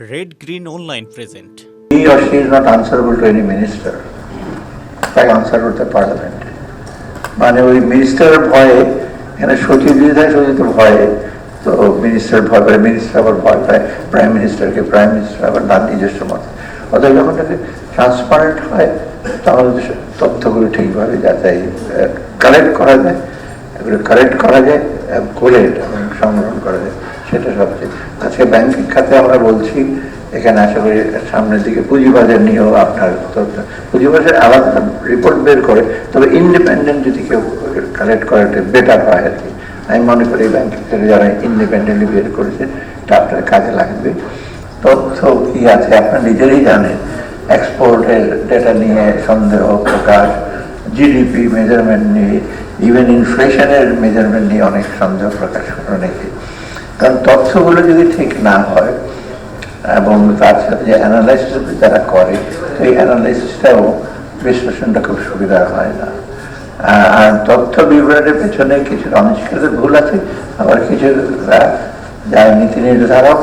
Red green online present he or she is not answerable to any minister. তাকে answer করতে parliament মানে ওই মিনিস্টারের ভয়ে, এখানে সচিব যদি থাকে সচিব ভয়ে। তো মিনিস্টার ভয় পায় মিনিস্টার আবার ভয় পায়। প্রাইম মিনিস্টারকে প্রাইম মিনিস্টার আবার তার নিজস্ব মত। অতএব যখন এটাকে ট্রান্সপারেন্ট হয়, তাহলে তথ্যগুলো ঠিকভাবে যাতে কালেক্ট করা যায়। এগুলো কালেক্ট করা যায়, এবং সংগ্রহণ করা যায়। সেটা সবচেয়ে। আজকে ব্যাংকিং খাতে আমরা বলছি, এখানে আশা করি সামনের দিকে পুঁজিবাজার নিয়েও আপনার পুঁজিবাজার আলাদা রিপোর্ট বের করে, তবে ইন্ডিপেন্ডেন্ট যদি কেউ কালেক্ট করে বেটার হয় আর কি। আমি মনে করি ব্যাংকিং থেকে যারা ইন্ডিপেন্ডেন্টলি বের করেছে তা আপনার কাজে লাগবে। তথ্য কি আছে? আপনার নিজেরই জানেন। এক্সপোর্টের ডেটা নিয়ে সন্দেহ, প্রকাশ জিডিপি মেজারমেন্ট নিয়ে ইভেন ইনফ্লেশনের মেজারমেন্ট নিয়ে অনেক সন্দেহ প্রকাশ করে অনেকে। কারণ তথ্যগুলো যদি ঠিক না হয়, এবং তার সাথে যে অ্যানালাইসিস যারা করে, সেই অ্যানালাইসিসটাও বিশ্লেষণটা খুব সুবিধা হয় না। আর তথ্য বিবরণের পেছনে কিছু অনিষ্কৃত ভুল আছে, আবার কিছু যারা নীতি নির্ধারক,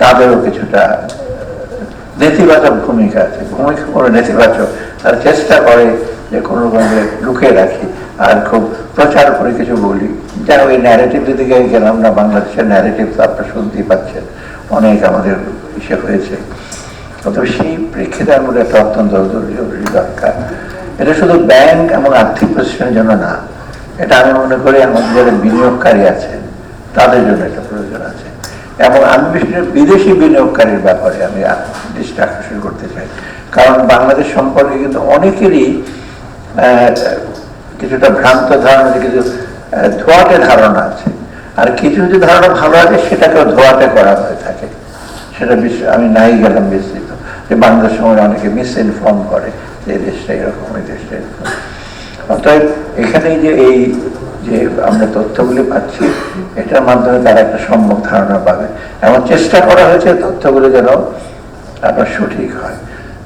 তাদেরও কিছুটা নেতিবাচক ভূমিকা আছে। ভূমিকা করে নেতিবাচক, তারা চেষ্টা করে যে কোনো রকমে লুকিয়ে রাখি। আর খুব প্রচার করে কিছু বলি। যেন ওই ন্যারেটিভের দিকে গেলাম না, বাংলাদেশের ন্যারেটিভ তো আপনারা শুনতেই পাচ্ছেন। অনেক আমাদের ইসে হয়েছে। তবে সেই প্রেক্ষিতে আমার একটা অত্যন্ত জরুরি দরকার। এটা শুধু ব্যাংক এবং আর্থিক প্রতিষ্ঠানের জন্য না, এটা আমি মনে করি আমাদের যারা বিনিয়োগকারী আছেন তাদের জন্য এটা প্রয়োজন আছে। এবং আমি বিশেষ বিদেশি বিনিয়োগকারীর ব্যাপারে আমি দৃষ্টি আকর্ষণ করতে চাই। কারণ বাংলাদেশ সম্পর্কে কিন্তু অনেকেরই কিছুটা ভ্রান্ত ধারণা, কিছু ধোয়াটে ধারণা আছে। আর কিছু কিছু ধারণা ভালো আছে সেটাকেও ধোয়াটে করা হয়ে থাকে। সেটা আমি নাই গেলাম বিস্তৃত। যে বাংলাদেশ সময় অনেকে মিস ইনফর্ম করে যে এই দেশটা এরকম, এই দেশটা এরকম। অতএব এখানে যে এই, যে আমরা তথ্যগুলি পাচ্ছি, এটার মাধ্যমে তারা একটা সম্যক ধারণা পাবে। এমন চেষ্টা করা হয়েছে, তথ্যগুলো যেন আপনার সঠিক হয়।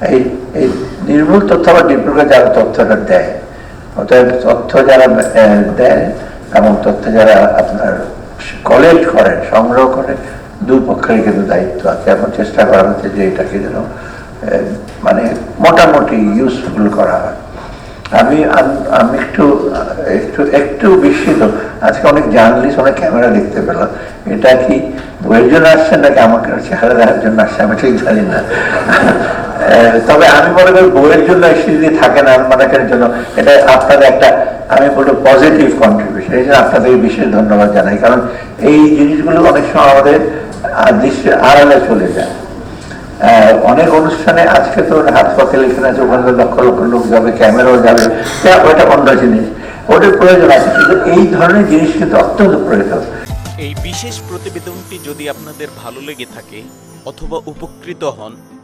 এই এই নির্ভুল তথ্য বা নির্ভুলকে যারা তথ্যটা দেয়। অতএব তথ্য যারা দেয় এবং তথ্য যারা আপনার কলেক্ট করেন সংগ্রহ করেন দুপক্ষেরই কিন্তু দায়িত্ব আছে। এখন চেষ্টা করা হচ্ছে যে এটাকে যেন মানে মোটামুটি ইউজফুল করা হয়। আমি আমি একটু একটু একটু বিস্মিত। আজকে অনেক জার্নালিস্ট অনেক ক্যামেরা দেখতে পেলাম। এটা কি বইয়ের জন্য আসছেন নাকি আমাকে চেহারা দেখার জন্য আসছে? আমি ঠিক জানি না। তবে আমি মনে করি বইয়ের জন্য যদি থাকেন আলমানাকের জন্য, এটা আপনাদের একটা, আমি বলব পজিটিভ কন্ট্রিবিউশন এই জন্য আপনাদের বিশেষ ধন্যবাদ জানাই। কারণ এই জিনিসগুলো অনেক সময় আমাদের দৃষ্টির আড়ালে চলে যায়। অনেক অনুষ্ঠানে আজকে তো হাত পাখি লিখে আছে, ওখানে লক্ষ লক্ষ লোক যাবে ক্যামেরাও যাবে ওটা অন্য জিনিস। ওটার প্রয়োজন আছে, কিন্তু এই ধরনের জিনিস কিন্তু অত্যন্ত প্রয়োজন। এই বিশেষ প্রতিবেদনটি যদি আপনাদের ভালো লেগে থাকে অথবা উপকৃত হন